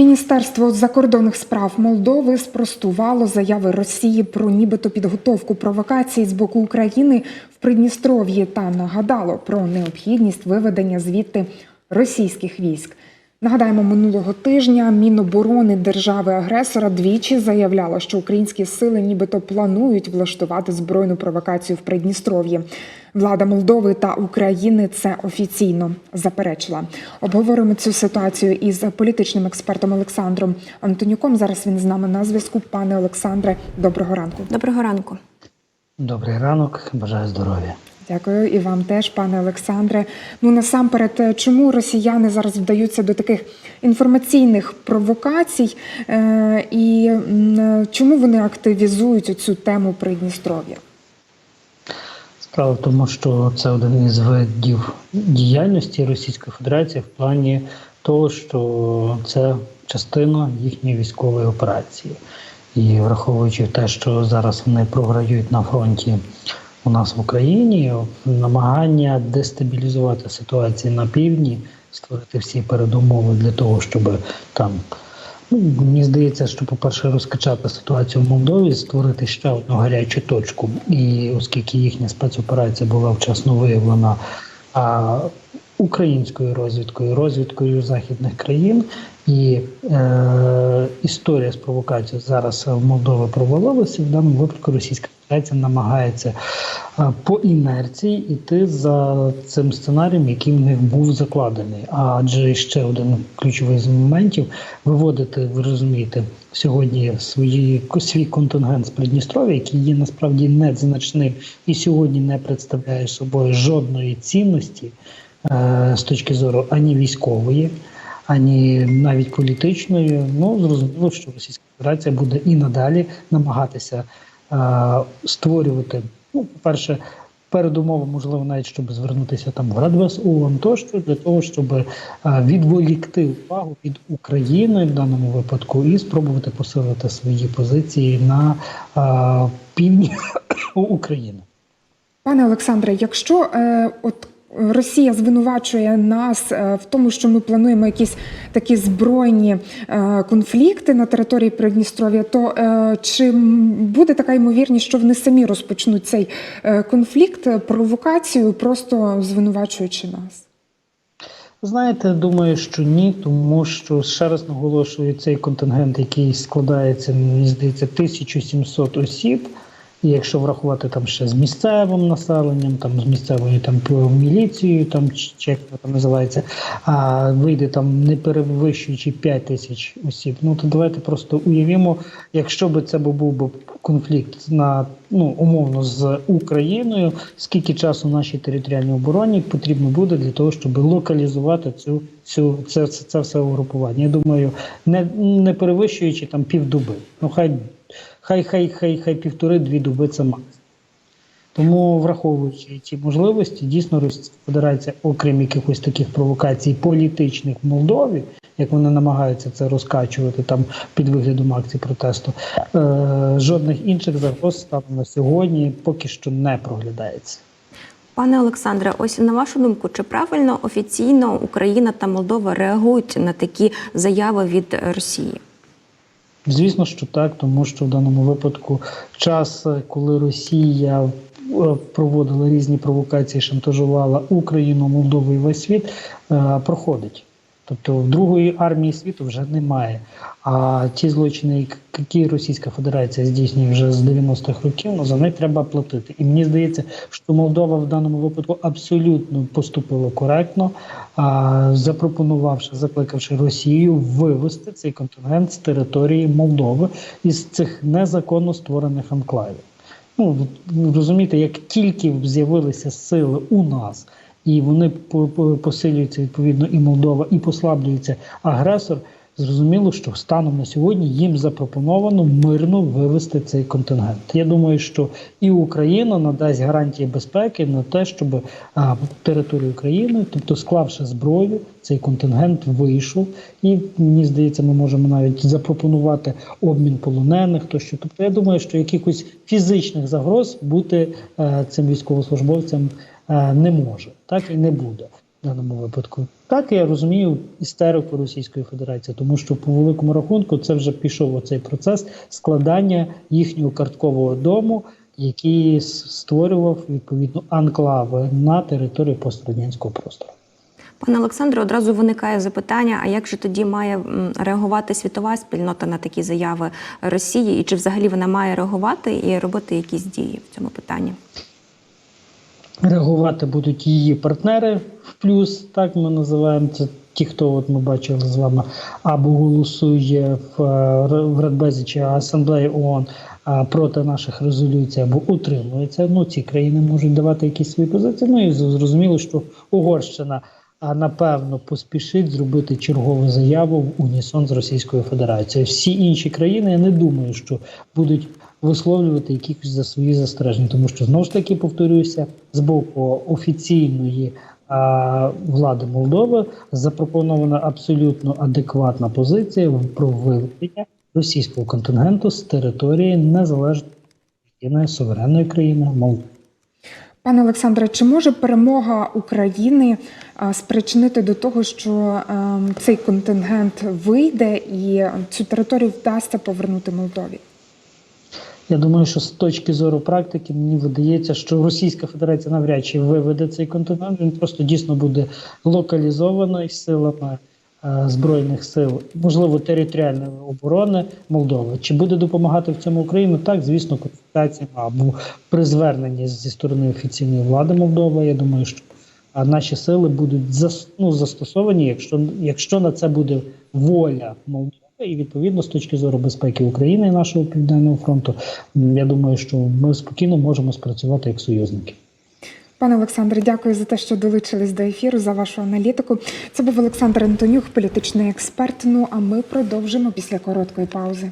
Міністерство закордонних справ Молдови спростувало заяви Росії про нібито підготовку провокацій з боку України в Придністров'ї та нагадало про необхідність виведення звідти російських військ. Нагадаємо, минулого тижня Міноборони держави-агресора двічі заявляло, що українські сили нібито планують влаштувати збройну провокацію в Придністров'ї. Влада Молдови та України це офіційно заперечила. Обговоримо цю ситуацію із політичним експертом Олександром Антонюком. Зараз він з нами на зв'язку. Пане Олександре, доброго ранку. Доброго ранку. Добрий ранок, бажаю здоров'я. Дякую і вам теж, пане Олександре. Ну насамперед, чому росіяни зараз вдаються до таких інформаційних провокацій, е- і м, чому вони активізують цю тему Придністров'я? Справа в тому, що це один із видів діяльності Російської Федерації в плані того, що це частина їхньої військової операції. І враховуючи те, що зараз вони програють на фронті у нас в Україні, намагання дестабілізувати ситуацію на півдні, створити всі передумови для того, щоб там. Ну, мені здається, що, по-перше, розкачати ситуацію в Молдові, створити ще одну гарячу точку. І оскільки їхня спецоперація була вчасно виявлена а, українською розвідкою, розвідкою західних країн, і е, історія з провокацією зараз в Молдові провалилася. В даному випадку Російська Федерація намагається е, по інерції йти за цим сценарієм, який в них був закладений. Адже ще один ключовий з моментів виводити, ви розумієте, сьогодні свої свій контингент з Придністров'я, який є насправді незначним і сьогодні не представляє собою жодної цінності е, з точки зору ані військової. Ані навіть політичної, ну зрозуміло, що Російська Федерація буде і надалі намагатися створювати, ну, по-перше, передумови, можливо, навіть щоб звернутися там в Радвес ООН тощо для того, щоб е, відволікти увагу від України в даному випадку і спробувати посилити свої позиції на е, півдні України. Пане Олександре, якщо е, от Росія звинувачує нас е, в тому, що ми плануємо якісь такі збройні е, конфлікти на території Придністров'я, то е, чи буде така ймовірність, що вони самі розпочнуть цей конфлікт, провокацію, просто звинувачуючи нас? Знаєте, думаю, що ні, тому що ще раз наголошую цей контингент, який складається, мені здається, 1700 осіб. І якщо врахувати там ще з місцевим населенням, там з місцевою там міліцією, там чи там називається, а вийде там не перевищуючи 5 тисяч осіб. Ну то давайте просто уявімо, якщо би це був би конфлікт на ну умовно з Україною, скільки часу нашій територіальній обороні потрібно буде для того, щоб локалізувати цю цю це, це, це все угрупування. Я думаю, не, не перевищуючи там півдоби. Ну хай хай хай хай хай півтори-дві доби це максимум. Тому, враховуючи ці можливості, дійсно Російська Федерація, окрім якихось таких провокацій політичних в Молдові, як вони намагаються це розкачувати там під виглядом акцій протесту, е- жодних інших загроз станом на сьогодні поки що не проглядається. Пане Олександре, ось на вашу думку, чи правильно офіційно Україна та Молдова реагують на такі заяви від Росії? Звісно, що так, тому що в даному випадку час, коли Росія е, проводила різні провокації, шантажувала Україну, Молдову і весь світ, е, проходить. Тобто другої армії світу вже немає. А ті злочини, які Російська Федерація здійснює вже з 90-х років, ну за них треба платити. І мені здається, що Молдова в даному випадку абсолютно поступила коректно, а, запропонувавши, закликавши Росію вивести цей контингент з території Молдови із цих незаконно створених анклавів. Ну розумієте, як тільки з'явилися сили у нас і вони посилюються відповідно і Молдова, і послаблюється агресор. Зрозуміло, що станом на сьогодні їм запропоновано мирно вивести цей контингент. Я думаю, що і Україна надасть гарантії безпеки на те, щоб а, територію України, тобто склавши зброю, цей контингент вийшов. І мені здається, ми можемо навіть запропонувати обмін полонених. Тощо, тобто, я думаю, що якихось фізичних загроз бути а, цим військовослужбовцям не може, так і не буде. в даному випадку. Так я розумію істерику Російської Федерації, тому що по великому рахунку це вже пішов оцей процес складання їхнього карткового дому, який створював відповідно анклави на території пострадянського простору. Пане Олександре, одразу виникає запитання: а як же тоді має реагувати світова спільнота на такі заяви Росії, і чи взагалі вона має реагувати і робити якісь дії в цьому питанні? Реагувати будуть її партнери в плюс, так ми називаємо це. Ті, хто от ми бачили з вами, або голосує в, е, в Радбезі чи Асамблеї ООН а, проти наших резолюцій, або утримується. Ну ці країни можуть давати якісь свої позиції. Ну і зрозуміло, що Угорщина а, напевно поспішить зробити чергову заяву в унісон з Російською Федерацією. Всі інші країни я не думаю, що будуть висловлювати якісь за свої застереження, тому що знову ж таки повторюся з боку офіційної а, влади Молдови запропонована абсолютно адекватна позиція про виведення російського контингенту з території незалежної суверенної країни Молдови. Пане Олександре, чи може перемога України спричинити до того, що цей контингент вийде і цю територію вдасться повернути Молдові? Я думаю, що з точки зору практики мені видається, що Російська Федерація навряд чи виведе цей континент. Він просто дійсно буде локалізований силами е, збройних сил, можливо, територіальної оборони Молдови. Чи буде допомагати в цьому Україна? Так, звісно, консультаціями або при зверненні зі сторони офіційної влади Молдови. Я думаю, що наші сили будуть зас, ну, застосовані, якщо, якщо на це буде воля Молдови, і відповідно з точки зору безпеки України і нашого південного фронту, я думаю, що ми спокійно можемо спрацювати як союзники. Пане Олександре, дякую за те, що долучились до ефіру за вашу аналітику. Це був Олександр Антонюк, політичний експерт. Ну а ми продовжимо після короткої паузи.